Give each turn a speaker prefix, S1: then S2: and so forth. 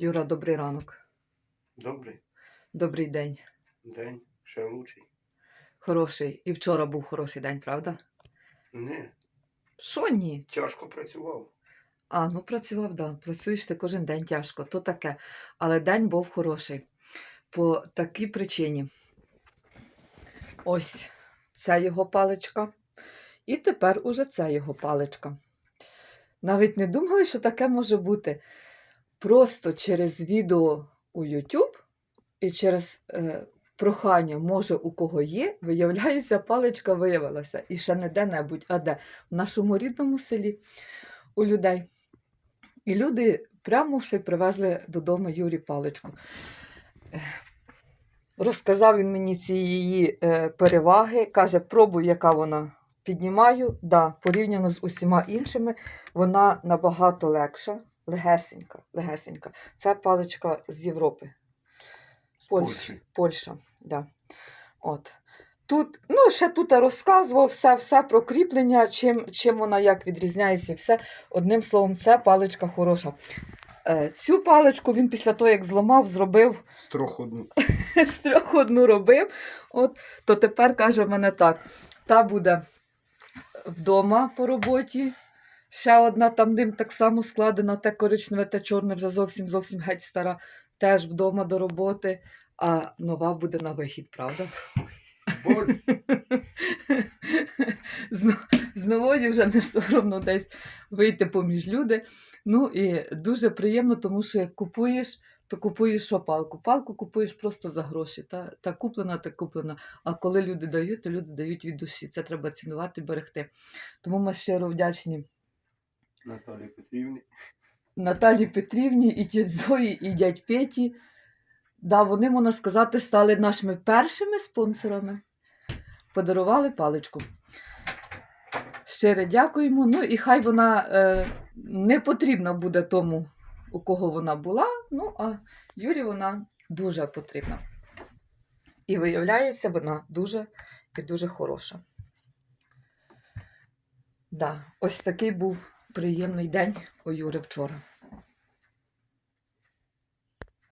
S1: Юра, добрий ранок.
S2: Добрий
S1: Добрий день.
S2: день, ще лучший.
S1: Хороший. І вчора був хороший день, правда?
S2: Не,
S1: Що ні?
S2: тяжко працював.
S1: А, ну працював, да. Працюєш ти кожен день тяжко, то таке. Але день був хороший. По такій причині. Ось це його паличка. І тепер уже це його паличка. Навіть не думали, що таке може бути. Просто через відео у YouTube і через е, прохання, може, у кого є, виявляється, паличка виявилася. І ще не де-небудь, а де? В нашому рідному селі у людей. І люди прямо ще привезли додому Юрі паличку. Розказав він мені ці її е, переваги, каже, пробуй, яка вона. Піднімаю, да, порівняно з усіма іншими, вона набагато легша, легесенька, легесенька. Це паличка з Європи. Польща. Польща, да. От. Тут, ну, ще тут розказував все, все про кріплення, чим, чим вона як відрізняється, і все. Одним словом, це паличка хороша. Е, цю паличку він після того, як зламав, зробив
S2: З трьох одну.
S1: з трьох одну робив. От, то тепер каже в мене так: та буде вдома по роботі. Ще одна там ним так само складена, те коричневе, те чорне, вже зовсім зовсім геть стара, теж вдома до роботи, а нова буде на вихід, правда? З, з нової вже не соромно десь вийти поміж люди. Ну і дуже приємно, тому що як купуєш, то купуєш що палку. Палку купуєш просто за гроші. Та, та куплена, та куплена. А коли люди дають, то люди дають від душі. Це треба цінувати берегти. Тому ми щиро вдячні
S2: Наталі Петрівні.
S1: Наталі Петрівні, і тіть Зої, і дядь Петі. Да, вони, можна сказати, стали нашими першими спонсорами. Подарували паличку. Щире дякуємо. Ну і хай вона е, не потрібна буде тому, у кого вона була. Ну, а Юрі вона дуже потрібна. І виявляється, вона дуже і дуже хороша. Да, ось такий був приємний день у Юри вчора.